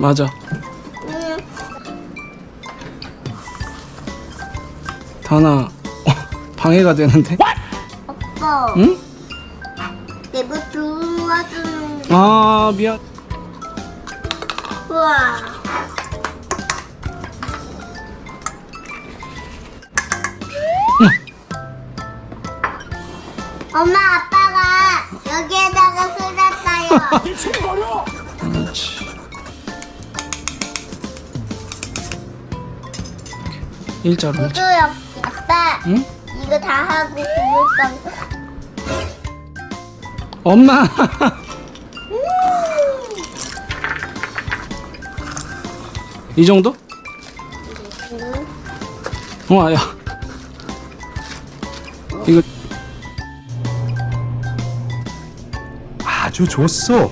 맞아. 응. 다나 어, 방해가 되는데? 아빠. 응? 내가 도와주는 아 미안. 우와. 엄마 아빠가 여기에다가 쏟았어요. 그렇지. 일자로 여기 아빠 응? 이거 다 하고 구울까? 엄마. 이 정도? 어, 야. 이거 아주 좋소.